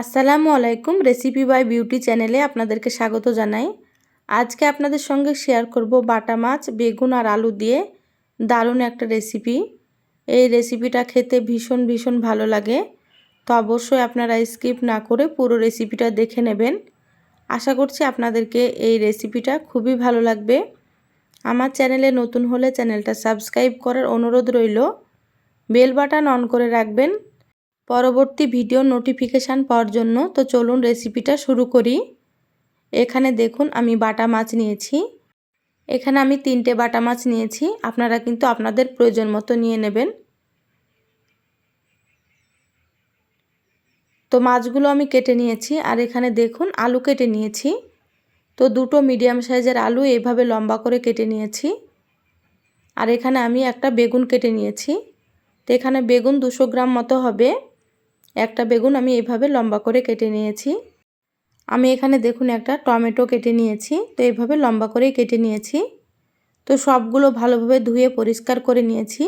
আসসালামু আলাইকুম recipe by beauty চ্যানেলে আপনাদেরকে স্বাগত জানাই। আজকে আপনাদের সঙ্গে শেয়ার করব বাটা মাছ, বেগুন আর আলু দিয়ে দারুণ একটা রেসিপি এই রেসিপিটা খেতে ভীষণ ভীষণ ভালো লাগে। তো অবশ্যই আপনারা স্কিপ না করে পুরো রেসিপিটা দেখে নেবেন। আশা করছি আপনাদেরকে এই রেসিপিটা খুবই ভালো লাগবে। আমার চ্যানেলে নতুন হলে চ্যানেলটা সাবস্ক্রাইব করার অনুরোধ রইল। বেল বাটন অন করে রাখবেন। পরবর্তী ভিডিও নোটিফিকেশান পাওয়ার জন্য, তো চলুন রেসিপিটা শুরু করি। এখানে দেখুন, আমি বাটা মাছ নিয়েছি। এখানে আমি তিনটে বাটা মাছ নিয়েছি, আপনারা কিন্তু আপনাদের প্রয়োজন মতো নিয়ে নেবেন। তো মাছগুলো আমি কেটে নিয়েছি, আর এখানে দেখুন, আলু কেটে নিয়েছি। তো দুটো মিডিয়াম সাইজের আলু এইভাবে লম্বা করে কেটে নিয়েছি। আর এখানে আমি একটা বেগুন কেটে নিয়েছি। তো এখানে বেগুন দুশো গ্রাম মতো হবে। একটা বেগুন আমি এইভাবে লম্বা করে কেটে নিয়েছি। আমি এখানে দেখুন একটা টমেটো কেটে নিয়েছি, তো এইভাবে লম্বা করেই কেটে নিয়েছি। তো সবগুলো ভালোভাবে ধুয়ে পরিষ্কার করে নিয়েছি।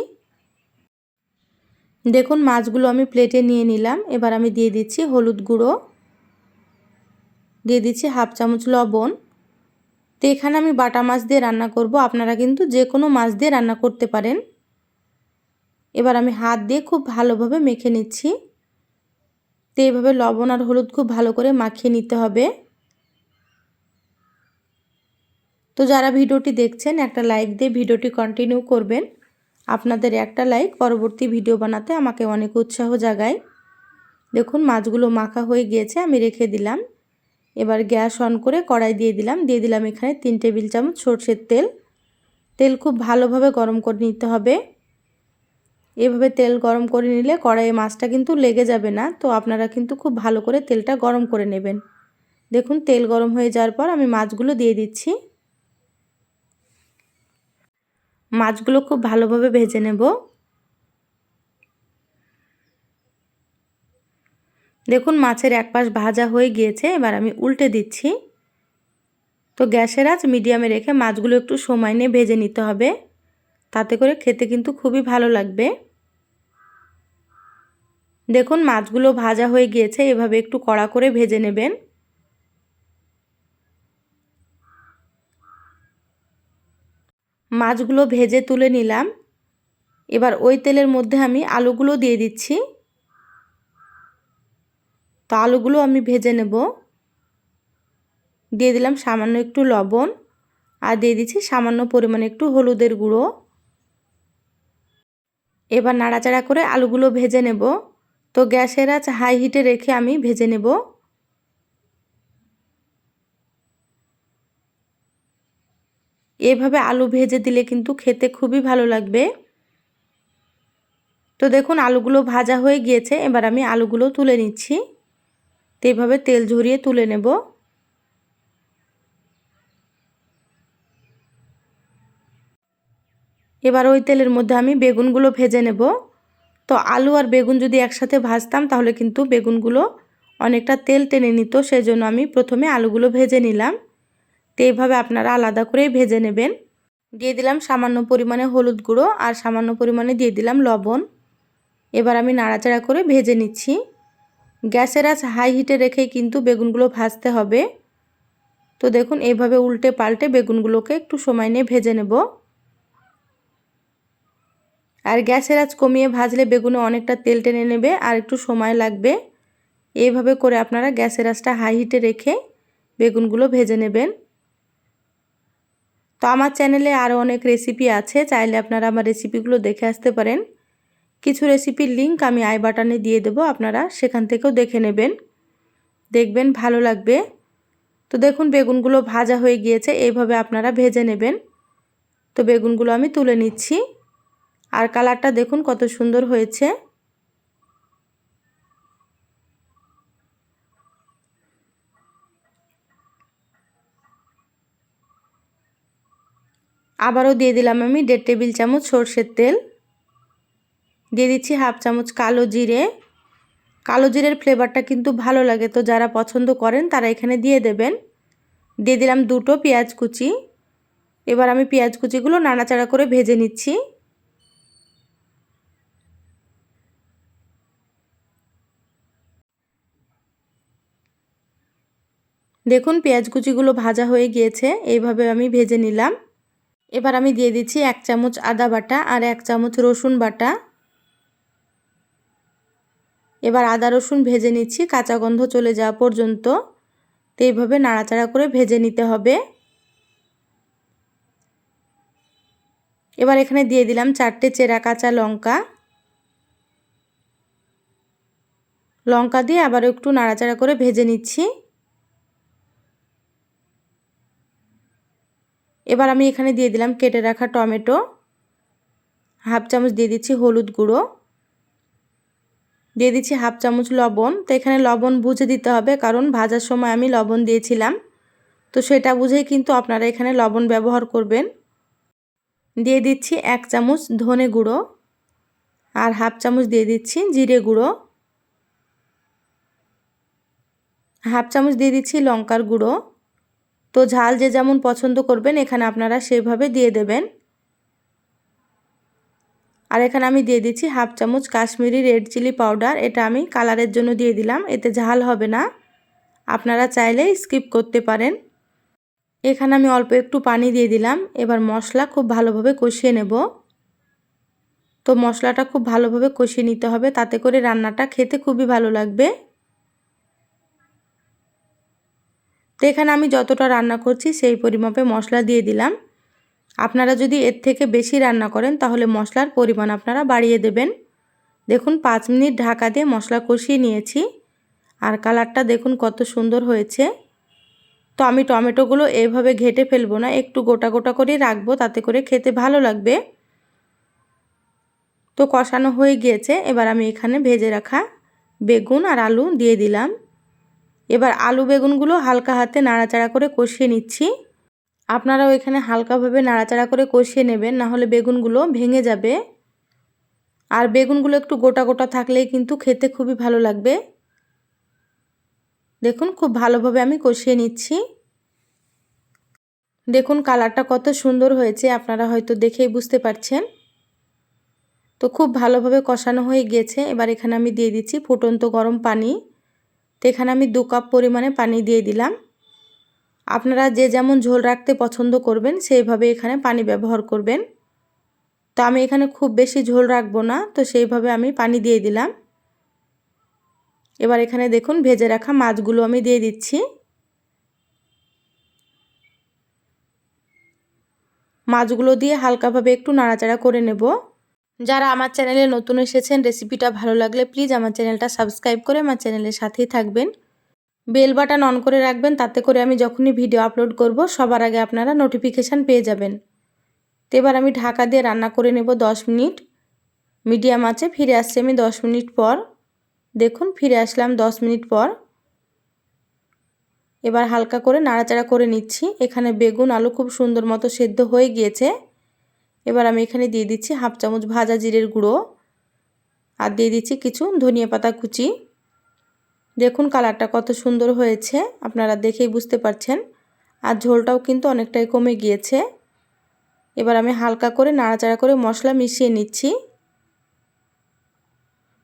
দেখুন মাছগুলো আমি প্লেটে নিয়ে নিলাম। এবার আমি দিয়ে দিচ্ছি হলুদ গুঁড়ো। দিয়ে দিচ্ছি হাফ চামচ লবণ। তো এখানে আমি বাটা মাছ দিয়ে রান্না করব। আপনারা কিন্তু যে কোনো মাছ দিয়ে রান্না করতে পারেন। এবার আমি হাত দিয়ে খুব ভালোভাবে মেখে নিচ্ছি। তো এইভাবে লবণ আর হলুদ খুব ভালো করে মাখিয়ে নিতে হবে। তো যারা ভিডিওটি দেখছেন, একটা লাইক দিয়ে ভিডিওটি কন্টিনিউ করবেন। আপনাদের একটা লাইক পরবর্তী ভিডিও বানাতে আমাকে অনেক উৎসাহ জাগায়। দেখুন, মাছগুলো মাখা হয়ে গিয়েছে, আমি রেখে দিলাম। এবার গ্যাস অন করে কড়াই দিয়ে দিলাম। দিয়ে দিলাম এখানে তিন টেবিল চামচ সর্ষের তেল। তেল খুব ভালোভাবে গরম করে নিতে হবে। এভাবে তেল গরম করে নিলে কড়াইয়ে মাছটা কিন্তু লেগে যাবে না। তো আপনারা কিন্তু খুব ভালো করে তেলটা গরম করে নেবেন। দেখুন, তেল গরম হয়ে যাওয়ার পর আমি মাছগুলো দিয়ে দিচ্ছি। মাছগুলো খুব ভালোভাবে ভেজে নেব। দেখুন, মাছের এক পাশ ভাজা হয়ে গিয়েছে, এবার আমি উল্টে দিচ্ছি। তো গ্যাসের আঁচ মিডিয়ামে রেখে মাছগুলো একটু সময় নিয়ে ভেজে নিতে হবে। তাতে করে খেতে কিন্তু খুবই ভালো লাগবে। দেখুন, মাছগুলো ভাজা হয়ে গিয়েছে, এভাবে একটু কড়া করে ভেজে নেবেন। মাছগুলো ভেজে তুলে নিলাম। এবার ওই তেলের মধ্যে আমি আলুগুলো দিয়ে দিচ্ছি। তো আলুগুলো আমি ভেজে নেব। দিয়ে দিলাম সামান্য একটু লবণ আর দিয়ে দিচ্ছি সামান্য পরিমাণে একটু হলুদের গুঁড়ো। এবার নাড়াচাড়া করে আলুগুলো ভেজে নেব। তো গ্যাসের আঁচ হাই হিটে রেখে আমি ভেজে নেব। এভাবে আলু ভেজে দিলে কিন্তু খেতে খুবই ভালো লাগবে। তো দেখুন আলুগুলো ভাজা হয়ে গিয়েছে, এবার আমি আলুগুলো তুলে নিচ্ছি। তো এভাবে তেল ঝরিয়ে তুলে নেব। এবার ওই তেলের মধ্যে আমি বেগুনগুলো ভেজে নেব। তো আলু আর বেগুন যদি একসাথে ভাজতাম, তাহলে কিন্তু বেগুনগুলো অনেকটা তেল টেনে নিত, সেজন্য আমি প্রথমে আলুগুলো ভেজে নিলাম। তো এইভাবে আপনারা আলাদা করেই ভেজে নেবেন। দিয়ে দিলাম সামান্য পরিমাণে হলুদ গুঁড়ো আর সামান্য পরিমাণে দিয়ে দিলাম লবণ। এবার আমি নাড়াচাড়া করে ভেজে নিচ্ছি। গ্যাসের আঁচ হাই হিটে রেখেই কিন্তু বেগুনগুলো ভাজতে হবে। তো দেখুন, এইভাবে উল্টে পাল্টে বেগুনগুলোকে একটু সময় নিয়ে ভেজে নেব। আর গ্যাসের আঁচ কমিয়ে ভাজলে বেগুনে অনেকটা তেল টেনে নেবে আর একটু সময় লাগবে। এইভাবে করে আপনারা গ্যাসের আঁচটা হাই হিটে রেখে বেগুনগুলো ভেজে নেবেন। তো আমার চ্যানেলে আরও অনেক রেসিপি আছে, চাইলে আপনারা আমার রেসিপিগুলো দেখে আসতে পারেন। কিছু রেসিপির লিঙ্ক আমি আই বাটনে দিয়ে দেবো, আপনারা সেখান থেকেও দেখে নেবেন। দেখবেন ভালো লাগবে। তো দেখুন বেগুনগুলো ভাজা হয়ে গিয়েছে, এইভাবে আপনারা ভেজে নেবেন। তো বেগুনগুলো আমি তুলে নিচ্ছি। আর কালারটা দেখুন কত সুন্দর হয়েছে। আবারও দিয়ে দিলাম আমি দেড় টেবিল চামচ সর্ষের তেল। দিয়ে দিচ্ছি হাফ চামচ কালো জিরে। কালো জিরের ফ্লেভারটা কিন্তু ভালো লাগে, তো যারা পছন্দ করেন তারা এখানে দিয়ে দেবেন। দিয়ে দিলাম দুটো পেঁয়াজ কুচি। এবার আমি পেঁয়াজ কুচিগুলো নাড়াচাড়া করে ভেজে নিচ্ছি। দেখুন, পেঁয়াজ কুচিগুলো ভাজা হয়ে গিয়েছে, এইভাবে আমি ভেজে নিলাম। এবার আমি দিয়ে দিচ্ছি এক চামচ আদা বাটা আর এক চামচ রসুন বাটা। এবার আদা রসুন ভেজে নিচ্ছি, কাঁচা গন্ধ চলে যাওয়া পর্যন্ত। তো এইভাবে নাড়াচাড়া করে ভেজে নিতে হবে। এবার এখানে দিয়ে দিলাম চারটে চেরা কাঁচা লঙ্কা। লঙ্কা দিয়ে আবার একটু নাড়াচাড়া করে ভেজে নিচ্ছি। এবার আমি এখানে দিয়ে দিলাম কেটে রাখা টমেটো। হাফ চামচ দিয়ে দিচ্ছি হলুদ গুঁড়ো। দিয়ে দিচ্ছি হাফ চামচ লবণ। তো এখানে লবণ বুঝে দিতে হবে, কারণ ভাজার সময় আমি লবণ দিয়েছিলাম। তো সেটা বুঝেই কিন্তু আপনারা এখানে লবণ ব্যবহার করবেন। দিয়ে দিচ্ছি এক চামচ ধনে গুঁড়ো আর হাফ চামচ দিয়ে দিচ্ছি জিরে গুঁড়ো। হাফ চামচ দিয়ে দিচ্ছি লঙ্কার গুঁড়ো। তো ঝাল যে যেমন পছন্দ করবেন, এখানে আপনারা সেভাবে দিয়ে দেবেন। আর এখানে আমি দিয়ে দিচ্ছি হাফ চামচ কাশ্মীরি রেড চিলি পাউডার। এটা আমি কালারের জন্য দিয়ে দিলাম, এতে ঝাল হবে না। আপনারা চাইলে স্কিপ করতে পারেন। এখানে আমি অল্প একটু পানি দিয়ে দিলাম। এবার মশলা খুব ভালোভাবে কষিয়ে নেব। তো মশলাটা খুব ভালোভাবে কষিয়ে নিতে হবে, তাতে করে রান্নাটা খেতে খুবই ভালো লাগবে। তো এখানে আমি যতটা রান্না করছি সেই পরিমাপে মশলা দিয়ে দিলাম। আপনারা যদি এর থেকে বেশি রান্না করেন তাহলে মশলার পরিমাণ আপনারা বাড়িয়ে দেবেন। দেখুন, পাঁচ মিনিট ঢাকা দিয়ে মশলা কষিয়ে নিয়েছি। আর কালারটা দেখুন কত সুন্দর হয়েছে। তো আমি টমেটোগুলো এইভাবে ঘেটে ফেলব না, একটু গোটা গোটা করে রাখব, তাতে করে খেতে ভালো লাগবে। তো কষানো হয়ে গিয়েছে, এবার আমি এখানে ভেজে রাখা বেগুন আর আলু দিয়ে দিলাম। এবার আলু বেগুনগুলো হালকা হাতে নাড়াচাড়া করে কষিয়ে নিচ্ছি। আপনারাও এখানে হালকাভাবে নাড়াচাড়া করে কষিয়ে নেবেন, না হলে বেগুনগুলো ভেঙে যাবে। আর বেগুনগুলো একটু গোটা গোটা থাকলেই কিন্তু খেতে খুবই ভালো লাগবে। দেখুন, খুব ভালোভাবে আমি কষিয়ে নিচ্ছি। দেখুন, কালারটা কত সুন্দর হয়েছে, আপনারা হয়তো দেখেই বুঝতে পারছেন। তো খুব ভালোভাবে কষানো হয়ে গিয়েছে এবার এখানে আমি দিয়ে দিচ্ছি ফুটন্ত গরম পানি। তো এখানে আমি দু কাপ পরিমাণে পানি দিয়ে দিলাম। আপনারা যে যেমন ঝোল রাখতে পছন্দ করবেন, সেইভাবে এখানে পানি ব্যবহার করবেন। তো আমি এখানে খুব বেশি ঝোল রাখব না, তো সেইভাবে আমি পানি দিয়ে দিলাম। এবার এখানে দেখুন ভেজে রাখা মাছগুলো আমি দিয়ে দিচ্ছি। মাছগুলো দিয়ে হালকাভাবে একটু নাড়াচাড়া করে নেব। যারা আমার চ্যানেলে নতুন এসেছেন রেসিপিটা ভালো লাগলে প্লিজ আমার চ্যানেলটা সাবস্ক্রাইব করে আমার চ্যানেলের সাথেই থাকবেন। বেল বাটন অন করে রাখবেন, তাতে করে আমি যখনই ভিডিও আপলোড করব, সবার আগে আপনারা নোটিফিকেশান পেয়ে যাবেন। তো এবার আমি ঢাকা দিয়ে রান্না করে নেব দশ মিনিট। মিডিয়াম আছে, ফিরে আসছি আমি দশ মিনিট পর। দেখুন, ফিরে আসলাম দশ মিনিট পর। এবার হালকা করে নাড়াচাড়া করে নিচ্ছি। এখানে বেগুন, আলু খুব সুন্দর মতো সেদ্ধ হয়ে গিয়েছে। এবার আমি এখানে দিয়ে দিচ্ছি হাফ চামচ ভাজা জিরের গুঁড়ো আর দিয়ে দিচ্ছি কিছু ধনিয়া পাতা কুচি। দেখুন কালারটা কত সুন্দর হয়েছে, আপনারা দেখেই বুঝতে পারছেন। আর ঝোলটাও কিন্তু অনেকটাই কমে গিয়েছে। এবার আমি হালকা করে নাড়াচাড়া করে মশলা মিশিয়ে নিচ্ছি।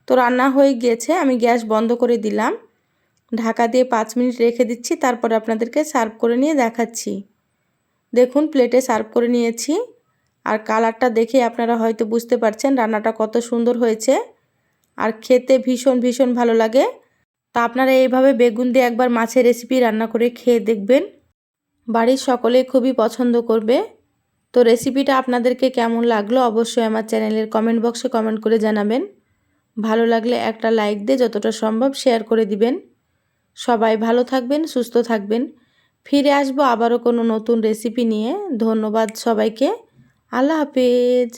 তো রান্না হয়ে গিয়েছে, আমি গ্যাস বন্ধ করে দিলাম। ঢাকা দিয়ে পাঁচ মিনিট রেখে দিচ্ছি, তারপরে আপনাদেরকে সার্ভ করে নিয়ে দেখাচ্ছি। দেখুন প্লেটে সার্ভ করে নিয়েছি। আর কালারটা দেখে আপনারা হয়তো বুঝতে পারছেন রান্নাটা কত সুন্দর হয়েছে। আর খেতে ভীষণ ভীষণ ভালো লাগে। তা আপনারা এইভাবে বেগুন দিয়ে একবার মাছের রেসিপি রান্না করে খেয়ে দেখবেন। বাড়ির সকলে খুবই পছন্দ করবে। তো রেসিপিটা আপনাদেরকে কেমন লাগল অবশ্যই আমার চ্যানেলের কমেন্ট বক্সে কমেন্ট করে জানাবেন। ভালো লাগলে একটা লাইক দিয়ে যতটা সম্ভব শেয়ার করে দিবেন। সবাই ভালো থাকবেন, সুস্থ থাকবেন। ফিরে আসব আবারও কোনো নতুন রেসিপি নিয়ে। ধন্যবাদ সবাইকে। আল্লাহ হাফেজ।